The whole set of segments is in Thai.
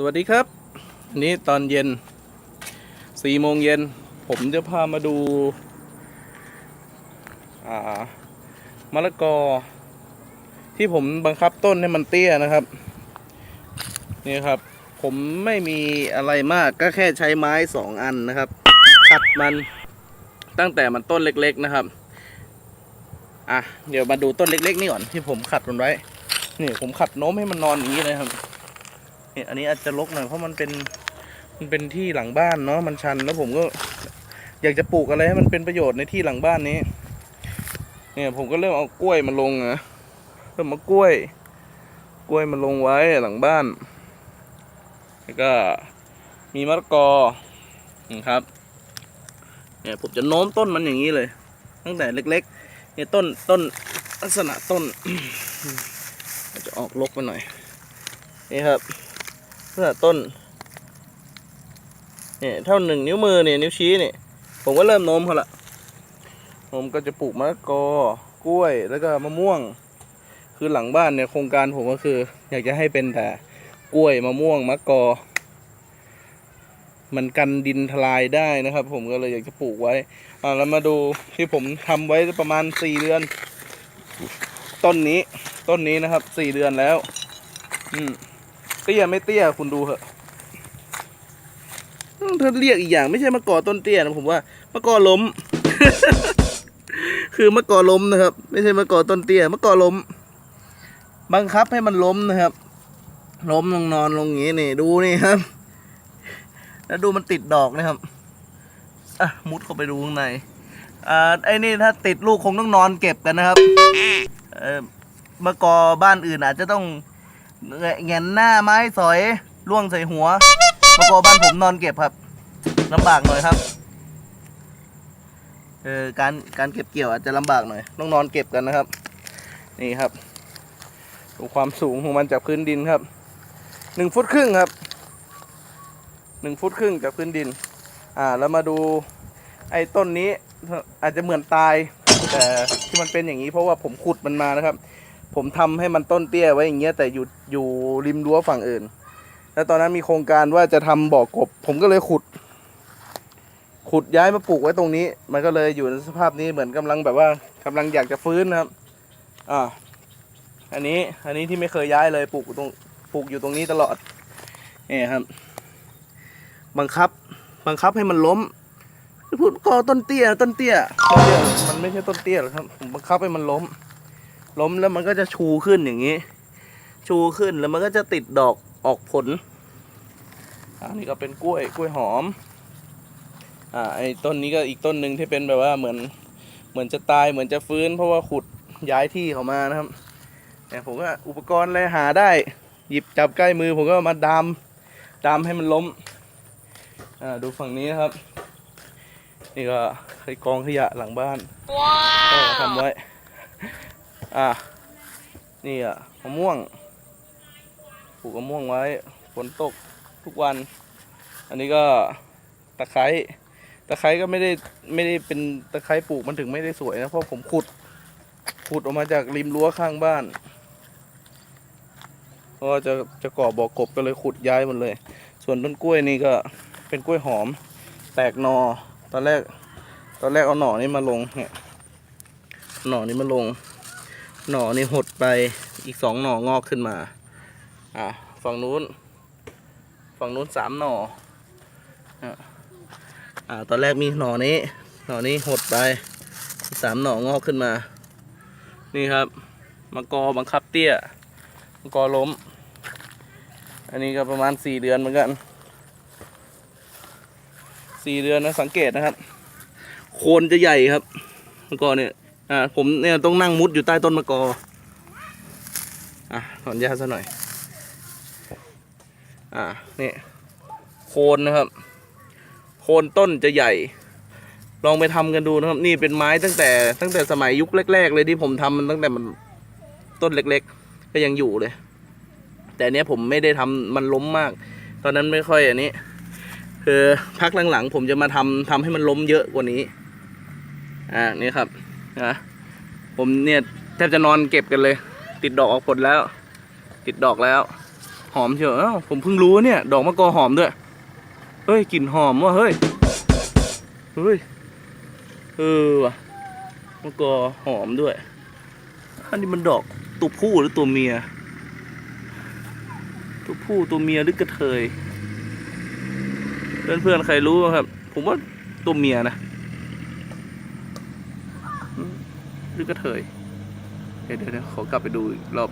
สวัสดีครับนนี้ตอนเย็นสี่โมงเย็น ผมจะพามาดูอ่ามะละกอ ที่ผมบังคับต้นให้มันเตี้ยนะครับ นี่ครับ ผมไม่มีอะไรมากก็แค่ใช้ไม้สองอันนะครับขัดมันตั้งแต่มันต้นเล็ก ๆนะครับ อะ เดี๋ยวมาดูต้นเล็ก ๆ นี่ก่อนที่ผมขัดมันไว้ นี่ผมขัดโน้มให้มันนอนอย่างนี้เลยครับ เนี่ยอันนี้อาจจะลกหน่อยเพราะมันเป็นมันเป็นที่หลังบ้านเนาะมันชันแล้วผมก็อยากจะปลูกอะไรให้มันเป็นประโยชน์ในที่หลังบ้านนี้ เนี่ยผมก็เริ่มเอากล้วยมาลงนะเริ่มเอากล้วย กล้วยมาลงไว้หลังบ้าน แล้วก็มีมะละกอนะครับ เนี่ยผมจะโน้มต้นมันอย่างนี้เลย ตั้งแต่เล็กๆ เนี่ยต้นต้นลักษณะต้นมันจะออกลกไปหน่อย นี่ครับ ลักษณะต้นเนี่ยเท่าหนึ่งนิ้วมือเนี่ยนิ้วชี้เนี่ยผมก็เริ่มโน้มเขาละผมก็จะปลูกมะละกอกล้วยแล้วก็มะม่วง คือหลังบ้านเนี่ยโครงการผมก็คือ อยากจะให้เป็นแต่กล้วยมะม่วงมะกอ มันกันดินทลายได้นะครับ ผมก็เลยอยากจะปลูกไว้อ่าแล้วมาดูที่ผมทำไว้ประมาณสี่เดือน ต้นนี้ต้นนี้นะครับสี่เดือนแล้ว อืม ตี้ยไม่เตี้ยคุณดูเหอะอืมถ้าเรียกอีกอย่างไม่ใช่มะกอต้นเตี้ยนะผมว่ามะกอล้ม คือมะกอล้มนะครับ ไม่ใช่มะกอต้นเตี้ยมะกอล้ม บังคับให้มันล้มนะครับ ล้มลงนอนลงอย่างนี้นี่ดูนี่ครับ แล้วดูมันติดดอกนะครับอะมุดเข้าไปดูข้างในอ่าไอ้นี่ถ้าติดลูกคงต้องนอนเก็บกันนะครับ เออมะกอบ้านอื่นอาจจะต้อง แงนหน้าไม้สอยล่วงใส่หัวมะกอบ้านผมนอนเก็บครับลำบากหน่อยครับเออการการเก็บเกี่ยวอาจจะลำบากหน่อยต้องนอนเก็บกันนะครับ นี่ครับดูความสูงของมันจากพื้นดินครับหนึ่งฟุตครึ่งครับหนึ่งฟุตครึ่งจากพื้นดิน อ่า แล้วมาดูไอ้ต้นนี้อาจจะเหมือนตายแต่ที่มันเป็นอย่างนี้เพราะว่าผมขุดมันมานะครับ ผมทำให้มันต้นเตี้ยไว้อย่างเงี้ยแต่อยู่อยู่ริมรั้วฝั่งอื่น แล้วตอนนั้นมีโครงการว่าจะทำบ่อกบ ผมก็เลยขุด ขุดย้ายมาปลูกไว้ตรงนี้ มันก็เลยอยู่ในสภาพนี้เหมือนกำลังแบบว่ากำลังอยากจะฟื้นนะครับ อ่า อันนี้อันนี้ที่ไม่เคยย้ายเลยปลูกตรงปลูกอยู่ตรงนี้ตลอดนี่ครับ บังคับ บังคับให้มันล้มพูดก็ต้นเตี้ยต้นเตี้ยต้นเตี้ยมันไม่ใช่ต้นเตี้ยหรอกครับผมบังคับให้มันล้ม ล้มแล้วมันก็จะชูขึ้นอย่างนี้ ชูขึ้นแล้วมันก็จะติดดอกออกผลอันนี้ก็เป็นกล้วยกล้วยหอมอ่าไอ้ต้นนี้ก็อีกต้นหนึ่งที่เป็นแบบว่าเหมือนเหมือนจะตายเหมือนจะฟื้น เพราะว่าขุดย้ายที่เขามานะครับแต่ผมก็อุปกรณ์อะไรหาได้ หยิบจับใกล้มือผมก็เอามาดามดามให้มันล้มอ่าดูฝั่งนี้นะครับ นี่ก็เคยกองขยะหลังบ้านก็ทำไว้ อ่านี่อะมะม่วงปลูกมะม่วงไว้ฝนตกทุกวัน อันนี้ก็ตะไคร้ตะไคร้ก็ไม่ได้ไม่ได้เป็นตะไคร้ปลูกมันถึงไม่ได้สวยนะเพราะผมขุดขุดออกมาจากริมรั้วข้างบ้านเพราะว่าจะจะก่อบ่อกบก็เลยขุดย้ายหมดเลย ส่วนต้นกล้วยนี่ก็เป็นกล้วยหอม แตกหนอ ตอนแรก ตอนแรกเอาหน่อนี้มาลงเนี่ยหน่อนี้มาลง หน่อนี่หดไปอีกสองหน่องอกขึ้นมา อะฝั่งนู้น ฝั่งนู้นสามหน่ออะอ่าตอนแรกมีหน่อนี้ หน่อนี้หดไปสามหน่องอกขึ้นมา นี่ครับมะกอบังคับเตี้ยมะกอล้ม อันนี้ก็ประมาณสี่เดือนเหมือนกันสี่เดือนนะสังเกตนะครับ โคนจะใหญ่ครับมะกอเนี่ย อ่าผมเนี่ยต้องนั่งมุดอยู่ใต้ต้นมะกออะถอนหญ้าซะหน่อย อ่านี่โคนนะครับ โคนต้นจะใหญ่ ลองไปทำกันดูนะครับ นี่เป็นไม้ตั้งแต่ตั้งแต่สมัยยุคแรก ๆ เลยที่ผมทำมันตั้งแต่มันต้นเล็ก ๆ ก็ยังอยู่เลย แต่เนี้ยผมไม่ได้ทำมันล้มมาก ตอนนั้นไม่ค่อยอันนี้คือพักหลังๆผมจะมาทำทำให้มันล้มเยอะกว่านี้ อ่านี่ครับ นะผมเนี่ยแทบจะนอนเก็บกันเลย ติดดอกออกผลแล้ว ติดดอกแล้ว หอมเชียวเอ้าผมเพิ่งรู้เนี่ย ดอกมะกอหอมด้วยเฮ้ยกลิ่นหอมว่ะเฮ้ยเฮ้ยเออว่ะมะกอหอมด้วยอันนี้มันดอกตัวผู้หรือตัวเมีย ตัวผู้ตัวเมียหรือกระเทยเพื่อนๆใครรู้ครับ ผมว่าตัวเมียนะอืม หรือกระเทยเดี๋ยวเดี๋ยวเดี๋ยวขอกลับไปดูอีกรอบ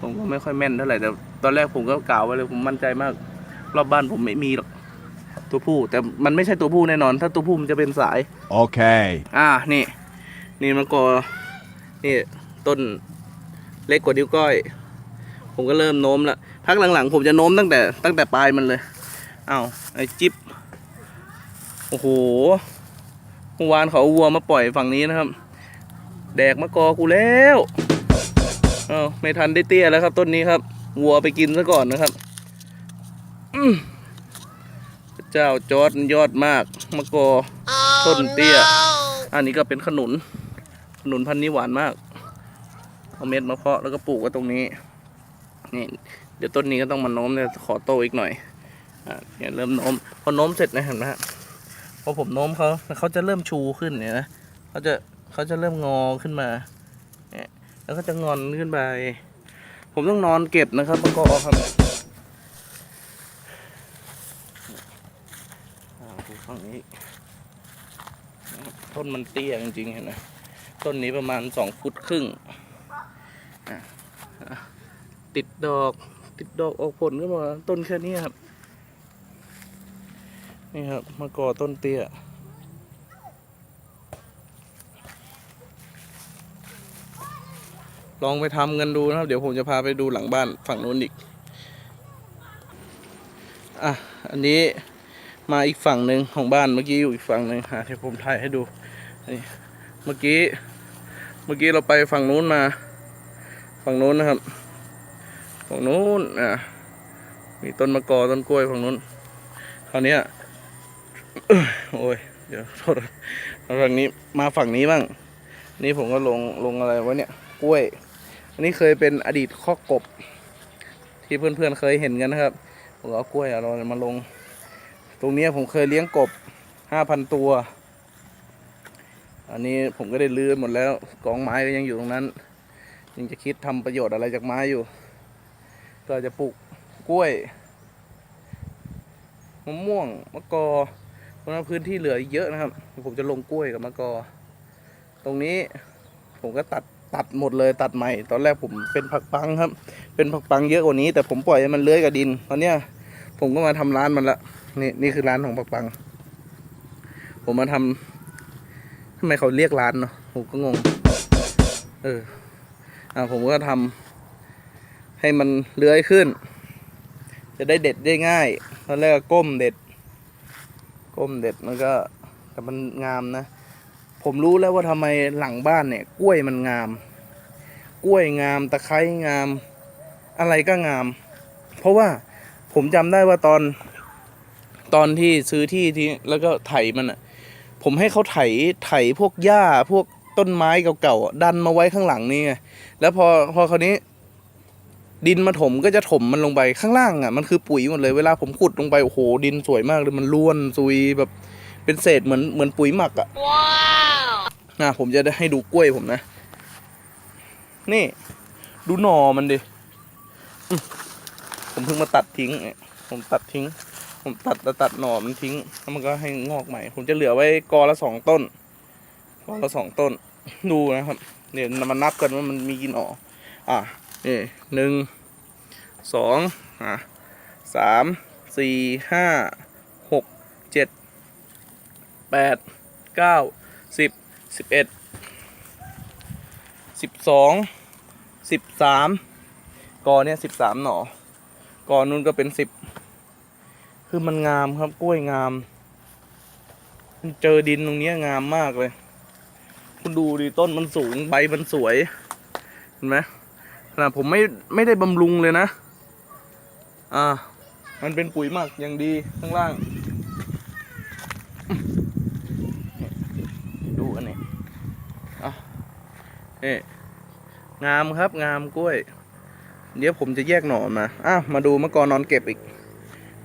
ผมก็ไม่ค่อยแม่นเท่าไหร่แต่ตอนแรกผมก็กล่าวไว้เลยผมมั่นใจมาก รอบบ้านผมไม่มีหรอกตัวผู้ แต่มันไม่ใช่ตัวผู้แน่นอน ถ้าตัวผู้มันจะเป็นสาย Okay. อ่า นี่ นี่มะกอนี่ ต้นเล็กกว่านิ้วก้อย ผมก็เริ่มโน้มละพักหลังๆ ผมจะโน้มตั้งแต่ ตั้งแต่ปลายมันเลยอ้าวไอ้จิ๊บ โอ้โหเมื่อวานเขาเอาวัวมาปล่อยฝั่งนี้นะครับ แดกมะกอกูแล้วอ้าวไม่ทันได้เตี้ยแล้วครับ ต้นนี้ครับวัวไปกินซะก่อนนะครับอืมพระเจ้าจอร์ดยอดมากมะกอ ต้นเตี้ย อันนี้ก็เป็นขนุน ขนุนพันธุ์นี้หวานมาก เอาเม็ดมาเพาะแล้วก็ปลูกไว้ตรงนี้นี่เดี๋ยวต้นนี้ก็ต้องมาโน้มเนี่ยขอโตอีกหน่อยอ่าเนี่ยเริ่มโน้มพอโน้มเสร็จนะเห็นไหมฮะพอผมโน้มเขาเขาจะเริ่มชูขึ้นเนี่ยนะเขาจะ เขาจะเริ่มงอขึ้นมา แล้วก็จะงอนขึ้นไป ผมต้องนอนเก็บนะครับประกอบครับดูฝั่งนี้ต้นมันเตี้ยจริงๆเห็นไหมต้นนี้ประมาณสองฟุตครึ่ง ติดดอก ติดดอกออกผลก็มาต้นแค่นี้ครับ นี่ครับ มะกอต้นเตี้ย ลองไปทำกันดูนะครับ เดี๋ยวผมจะพาไปดูหลังบ้านฝั่งนู้นอีก อะ อันนี้มาอีกฝั่งหนึ่งของบ้านเมื่อกี้อยู่อีกฝั่งหนึ่งหาเดี๋ยวผมถ่ายให้ดูนี่เมื่อกี้ เมื่อกี้เราไปฝั่งนู้นมา ฝั่งนู้นนะครับ ฝั่งนู้นอะมีต้นมะกอต้นกล้วยฝั่งนู้นคราวนี้โอ้ยเดี๋ยวโทษมาฝั่งนี้มาฝั่งนี้บ้าง นี่ผมก็ลงลงอะไรวะเนี่ยกล้วย อันนี้เคยเป็นอดีตข้อกบ ที่เพื่อนๆเคยเห็นกันนะครับผมเอากล้วยเอาเรามาลง ตรงนี้ผมเคยเลี้ยงกบห้าพันตัว อันนี้ผมก็ได้ลื้อหมดแล้วกองไม้ก็ยังอยู่ตรงนั้น ยังจะคิดทำประโยชน์อะไรจากไม้อยู่ ก็จะปลูกกล้วยมะม่วงมะกอเพราะว่าพื้นที่เหลือเยอะนะครับ ผมจะลงกล้วยกับมะกอ ตรงนี้ผมก็ตัด ตัดหมดเลยตัดใหม่ ตอนแรกผมเป็นผักปังครับ เป็นผักปังเยอะกว่านี้ แต่ผมปล่อยให้มันเลื้อยกับดิน ตอนเนี้ยผมก็มาทำร้านมันละนี่นี่คือร้านของผักปัง ผมมาทำทำไมเขาเรียกร้านเนาะผมก็งง เออ อ่าผมก็ทำให้มันเลื้อยขึ้น จะได้เด็ดได้ง่ายตอนแรกก้มเด็ด ก้มเด็ดมันก็แต่มันงามนะ ผมรู้แล้วว่าทำไมหลังบ้านเนี่ย กล้วยมันงาม กล้วยงามตะไคร้งาม อะไรก็งาม เพราะว่าผมจำได้ว่าตอน ตอนที่ซื้อที่ที่แล้วก็ไถมันอะ ผมให้เขาไถไถพวกหญ้าพวกต้นไม้เก่าๆดันมาไว้ข้างหลังนี่ไงแล้วพอพอคราวนี้ ดินมาถมก็จะถมมันลงไปข้างล่างอะมันคือปุ๋ยหมดเลยเวลาผมขุดลงไปโอ้โหดินสวยมากเลยมันล้วนซุยแบบเป็นเศษเหมือนเหมือนปุ๋ยหมักอะว้าว นะผมจะได้ให้ดูกล้วยผมนะ นี่ ดูหน่อมันดิผมเพิ่งมาตัดทิ้ง ผมตัดทิ้ง ผมตัดตัดตัดหน่อมันทิ้งแล้วมันก็ให้งอกใหม่ ผมจะเหลือไว้กอละสองต้นกอละสองต้น ดูนะครับเดี๋ยวมานับกันว่ามันมีกี่หน่ออะนี่หนึ่งสองอะสามสี่ห้าหกเจ็ดแปดเก้าสิบ สิบเอ็ดสิบสองสิบสามกอเนี่ยสิบสามหน่อกอนู้นก็เป็นสิบคือมันงามครับกล้วยงามมันเจอดินตรงนี้งามมากเลย คุณดูดิต้นมันสูงใบมันสวย เห็นไหมขนาดผมไม่ไม่ได้บำรุงเลยนะ อ่า มันเป็นปุ๋ยหมักอย่างดีข้างล่าง ดูอันนี้อะ นี่งามครับงามกล้วย เดี๋ยวผมจะแยกหน่อมาอ้าวมาดูมะกอนอนเก็บอีก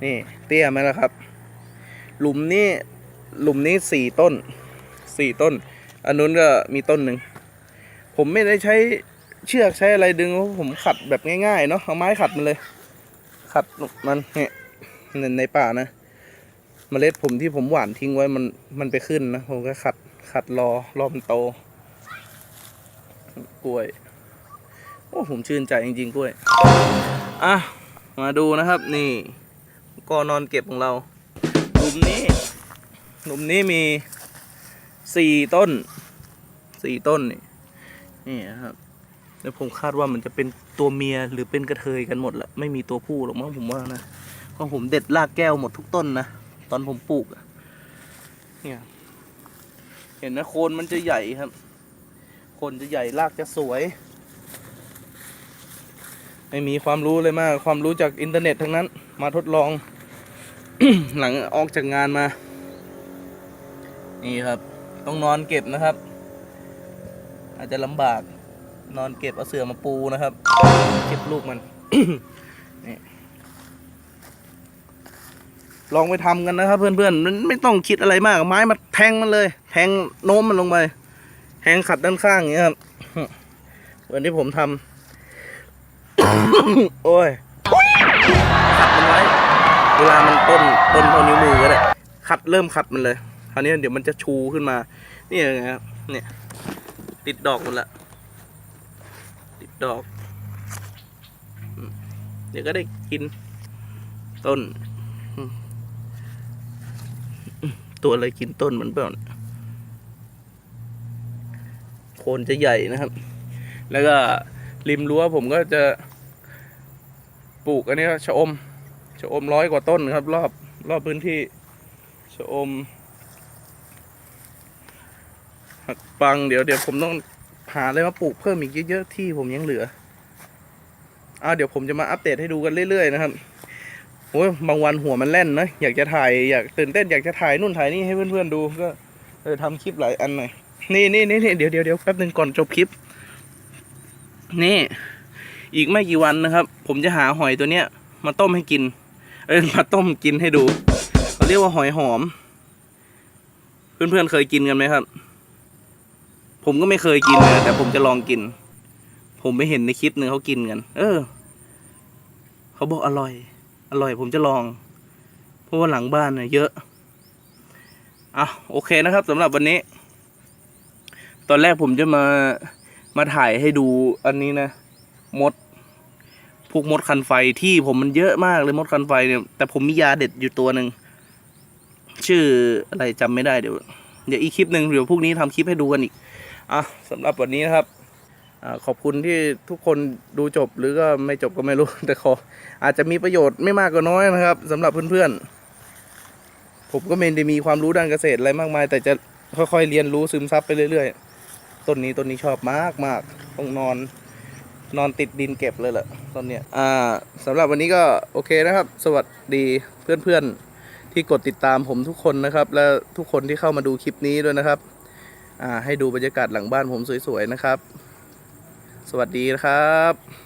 นี่ เตี้ยไหมล่ะครับ หลุมนี้หลุมนี้สี่ต้นสี่ต้น อันนู้นก็มีต้นหนึ่ง ผมไม่ได้ใช้เชือกใช้อะไรดึงเพราะผมขัดแบบง่ายๆเนาะเอาไม้ขัดมันเลย ขัดมันเนี่ยในป่านะเมล็ดผมที่ผมหว่านทิ้งไว้มันมันไปขึ้นนะ ผมก็ขัดขัดรอรอมันโต กล้วย โอ้ผมชื่นใจจริงๆกล้วย อะ มาดูนะครับนี่ก็นอนเก็บของเราหลุมนี้หลุมนี้มีสี่ต้นสี่ต้นนี่นี่นะครับแล้วผมคาดว่ามันจะเป็นตัวเมียหรือเป็นกระเทยกันหมดแหละไม่มีตัวผู้หรอกมั้งผมว่านะเพราะผมเด็ดรากแก้วหมดทุกต้นนะตอนผมปลูกเนี่ยเห็นนะโคนมันจะใหญ่ครับ คนจะใหญ่รากจะสวย ไม่มีความรู้เลยมาก ความรู้จากอินเทอร์เน็ตทั้งนั้น มาทดลอง หลังออกจากงานมา นี่ครับ ต้องนอนเก็บนะครับ อาจจะลำบาก นอนเก็บเอาเสื่อมาปูนะครับเก็บลูกมันนี่ลองไปทำกันนะครับ เพื่อนๆมันไม่ต้องคิดอะไรมากไม้มาแทงมันเลย แทงโน้มมันลงไป แทงขัดด้านข้างอย่างเงี้ยครับเหมือนที่ผมทำโอ้ยขัดมันไว้เวลามันต้นต้นเท่านิ้วมือก็ได้ขัดเริ่มขัดมันเลยคราวนี้เดี๋ยวมันจะชูขึ้นมา นี่ยังไงครับเนี่ยติดดอกหมดละติดดอก เดี๋ยวก็ได้กินต้น ตัวอะไรกินต้นเหมือนเปล่า เนี่ยโคนจะใหญ่นะครับ แล้วก็ริมรั้วผมก็จะปลูกอันนี้ชะอมชะอมร้อยกว่าต้นครับ รอบรอบพื้นที่ชะอมหักปังเดี๋ยวเดี๋ยวผมต้องหาอะไรมาปลูกเพิ่มอีกเยอะๆที่ผมยังเหลืออ้าวเดี๋ยวผมจะมาอัปเดตให้ดูกันเรื่อยๆนะครับโอ้ยบางวันหัวมันแล่นนะอยากจะถ่ายอยากตื่นเต้นอยากจะถ่ายนู่นถ่ายนี่ให้เพื่อนๆดูก็เออทำคลิปหลายอันหน่อย นี่นี่นี่เดี๋ยวเดี๋ยวเดี๋ยวแป๊บหนึ่งก่อนจบคลิป นี่ อีกไม่กี่วันนะครับ ผมจะหาหอยตัวเนี้ย มาต้มให้กิน เอ้ยมาต้มกินให้ดูเขาเรียกว่าหอยหอม เพื่อนๆเคยกินกันไหมครับ ผมก็ไม่เคยกินนะแต่ผมจะลองกิน ผมไปเห็นในคลิปหนึ่งเขากินกัน เออเขาบอกอร่อย อร่อย ผมจะลอง เพราะว่าหลังบ้านเนี่ยเยอะอะโอเคนะครับสำหรับวันนี้ ตอนแรกผมจะมามาถ่ายให้ดูอันนี้นะ มด พวกมดคันไฟที่ผมมันเยอะมากเลยมดคันไฟเนี่ย แต่ผมมียาเด็ดอยู่ตัวหนึ่ง ชื่ออะไรจำไม่ได้เดี๋ยว เดี๋ยวอีกคลิปหนึ่งเดี๋ยวพวกนี้ทำคลิปให้ดูกันอีก อะสำหรับวันนี้นะครับอขอบคุณที่ทุกคนดูจบหรือก็ไม่จบก็ไม่รู้ แต่ขออาจจะมีประโยชน์ไม่มากก็น้อยนะครับสำหรับเพื่อนๆ ผมก็ไม่ได้มีความรู้ด้านเกษตรอะไรมากมาย แต่จะค่อยๆเรียนรู้ซึมซับไปเรื่อยๆ ต้นนี้ต้นนี้ชอบมากมากต้องนอนนอนติดดินเก็บเลยแหละต้นเนี้ยอ่าสำหรับวันนี้ก็โอเคนะครับ สวัสดีเพื่อนๆที่กดติดตามผมทุกคนนะครับ และทุกคนที่เข้ามาดูคลิปนี้ด้วยนะครับอ่าให้ดูบรรยากาศหลังบ้านผมสวยๆนะครับ สวัสดีนะครับ